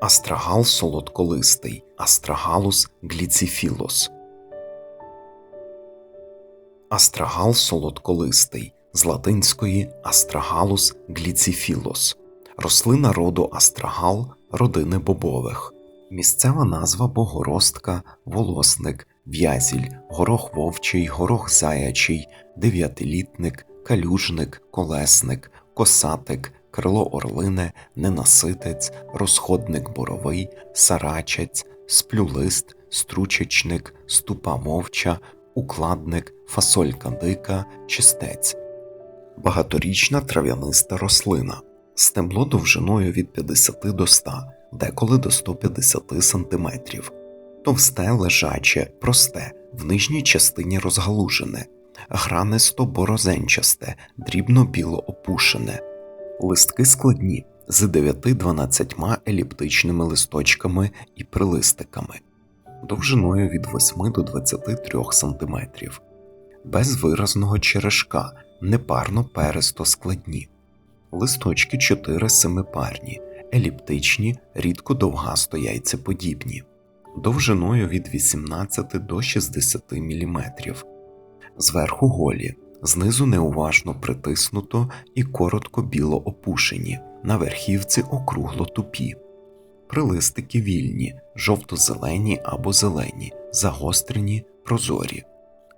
Астрагал солодколистий, Астрагалус гліцифілос. Астрагал солодколистий з латинської Астрагалус гліцифілос. Рослина роду астрагал родини бобових. Місцева назва богоростка, волосник, в'язіль, горох вовчий, горох заячий, дев'ятилітник, калюжник, колесник, косатик, крило орлине, ненаситець, розходник боровий, сарачець, сплюлист, стручечник, ступа вовча, укладник, фасолька дика, чистець. Багаторічна трав'яниста рослина. Стебло довжиною від 50 до 100, деколи до 150 см. Товсте, лежаче, просте, в нижній частині розгалужене, гранисто борозенчасте, дрібно біло опушене. Листки складні з 9-12 еліптичними листочками і прилистиками, довжиною від 8 до 23 см, без виразного черешка, непарно перисто складні. Листочки 4 семипарні, еліптичні, рідко довгасто яйцеподібні, довжиною від 18 до 60 мм, зверху голі, знизу неуважно притиснуто і коротко біло опушені, на верхівці округло тупі. Прилистики вільні, жовто-зелені або зелені, загострені, прозорі,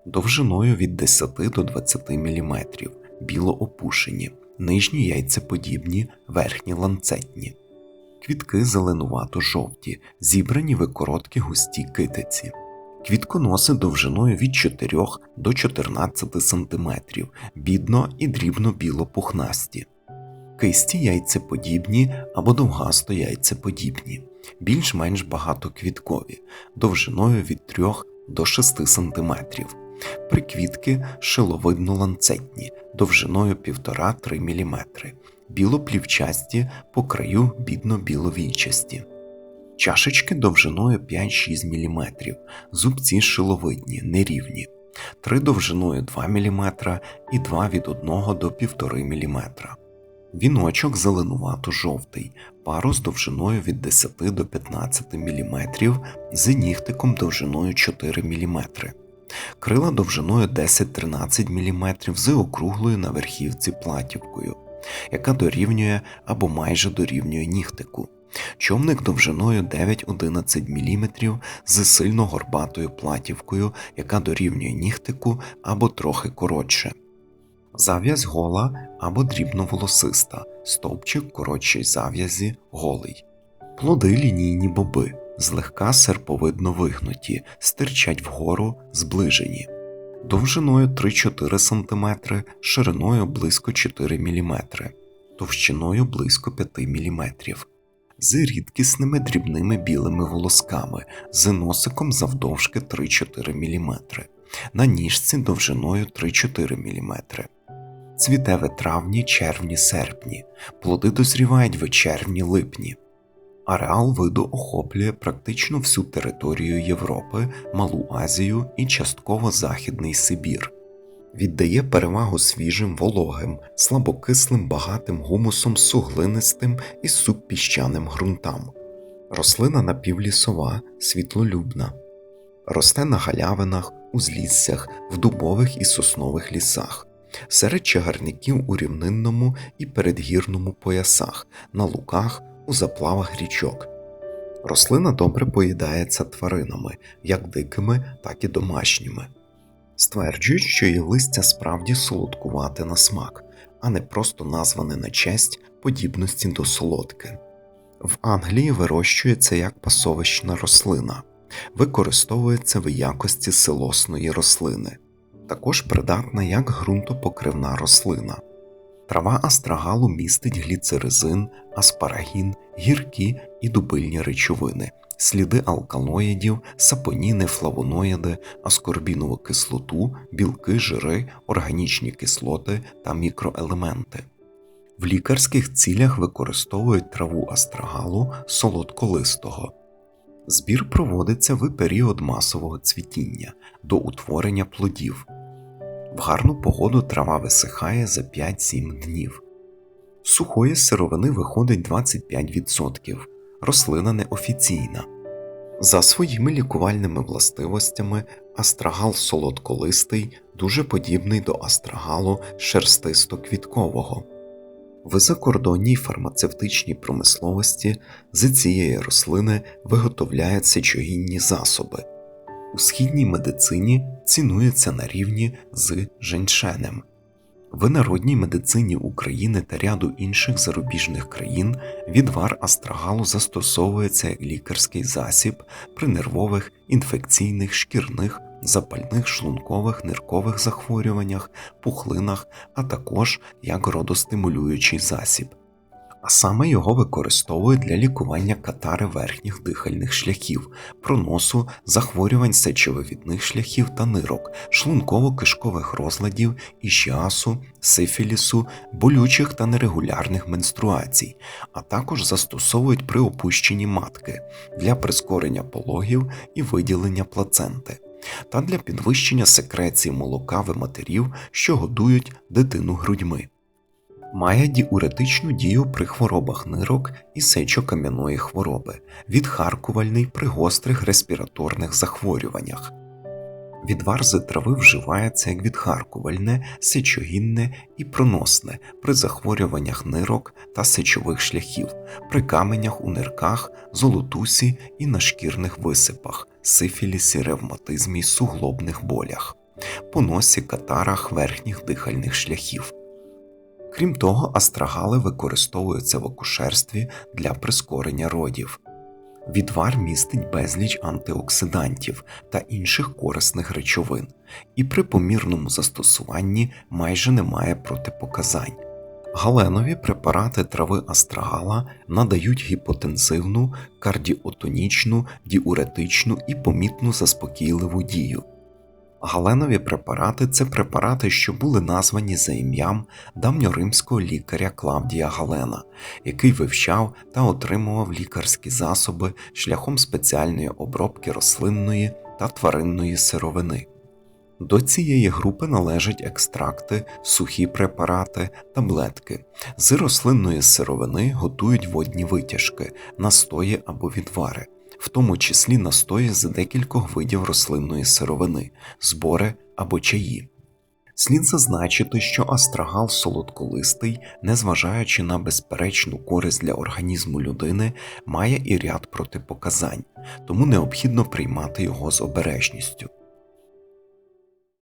довжиною від 10 до 20 мм, біло опушені, нижні яйцеподібні, верхні ланцетні. Квітки зеленувато жовті, зібрані в короткі густі китиці. Квітконоси довжиною від 4 до 14 см, бідно і дрібно біло пухнасті. Кисті яйцеподібні або довгасто яйцеподібні, більш-менш багатоквіткові, довжиною від 3 до 6 см. Приквітки шиловидно ланцетні, довжиною 1,5-3 мм, білоплівчасті по краю бідно-біловійчасті. Чашечки довжиною 5-6 мм, зубці шиловидні, нерівні, три довжиною 2 мм і 2 від 1 до 1,5 мм. Віночок зеленувато-жовтий, парус довжиною від 10 до 15 мм з нігтиком довжиною 4 мм. Крила довжиною 10-13 мм з округлою на верхівці платівкою, яка дорівнює або майже дорівнює нігтику. Човник довжиною 9-11 мм з сильно горбатою платівкою, яка дорівнює нігтику або трохи коротше. Зав'язь гола або дрібноволосиста, стовпчик коротшій зав'язі голий. Плоди лінійні боби, злегка серповидно вигнуті, стирчать вгору, зближені, довжиною 3-4 см, шириною близько 4 мм, товщиною близько 5 мм з рідкісними дрібними білими волосками, з носиком завдовжки 3-4 мм, на ніжці довжиною 3-4 мм. Цвіте в травні, червні, серпні, плоди дозрівають в червні липні. Ареал виду охоплює практично всю територію Європи, Малу Азію і частково Західний Сибір віддає перевагу свіжим, вологим, слабокислим, багатим гумусом, суглинистим і субпіщаним ґрунтам. Рослина напівлісова, світлолюбна, росте на галявинах, узліссях, в дубових і соснових лісах, серед чагарників у рівнинному і передгірному поясах, на луках, у заплавах річок. Рослина добре поїдається тваринами, як дикими, так і домашніми. Стверджують, що її листя справді солодкувате на смак, а не просто назване на честь подібності до солодки. В Англії вирощується як пасовищна рослина, використовується в якості силосної рослини, також придатна як ґрунтопокривна рослина. Трава астрагалу містить гліцеризин, аспарагін, гіркі і дубильні речовини, сліди алкалоїдів, сапоніни, флавоноїди, аскорбінову кислоту, білки, жири, органічні кислоти та мікроелементи. В лікарських цілях використовують траву астрагалу солодколистого. Збір проводиться в період масового цвітіння до утворення плодів. В гарну погоду трава висихає за 5-7 днів. Сухої сировини виходить 25%, рослина неофіційна. За своїми лікувальними властивостями астрагал солодколистий дуже подібний до астрагалу шерстисто-квіткового. В закордонній фармацевтичній промисловості з цієї рослини виготовляють сечогінні засоби. У східній медицині цінується на рівні з женьшенем. В народній медицині України та ряду інших зарубіжних країн відвар астрагалу застосовується як лікарський засіб при нервових, інфекційних, шкірних, запальних, шлункових, ниркових захворюваннях, пухлинах, а також як родостимулюючий засіб. А саме його використовують для лікування катари верхніх дихальних шляхів, проносу, захворювань сечовивідних шляхів та нирок, шлунково-кишкових розладів, ішіасу, сифілісу, болючих та нерегулярних менструацій, а також застосовують при опущенні матки для прискорення пологів і виділення плаценти. Та для підвищення секреції молока в матерів, що годують дитину грудьми має діуретичну дію при хворобах нирок і сечокам'яної хвороби, відхаркувальний при гострих респіраторних захворюваннях. Відвар з трави вживається як відхаркувальне, сечогінне і проносне при захворюваннях нирок та сечових шляхів, при каменях у нирках, золотусі і на шкірних висипах, сифілісі, ревматизмі суглобних болях, поносі катарах верхніх дихальних шляхів. Крім того, астрагали використовуються в акушерстві для прискорення родів. Відвар містить безліч антиоксидантів та інших корисних речовин, і при помірному застосуванні майже немає протипоказань. Галенові препарати трави астрагала надають гіпотензивну, кардіотонічну, діуретичну і помітну заспокійливу дію. Галенові препарати це препарати, що були названі за ім'ям давньоримського лікаря Клавдія Галена, який вивчав та отримував лікарські засоби шляхом спеціальної обробки рослинної та тваринної сировини. До цієї групи належать екстракти, сухі препарати, таблетки. З рослинної сировини готують водні витяжки, настої або відвари в тому числі настої з декількох видів рослинної сировини, збори або чаї. Слід зазначити, що астрагал солодколистий, незважаючи на безперечну користь для організму людини, має і ряд протипоказань, тому необхідно приймати його з обережністю.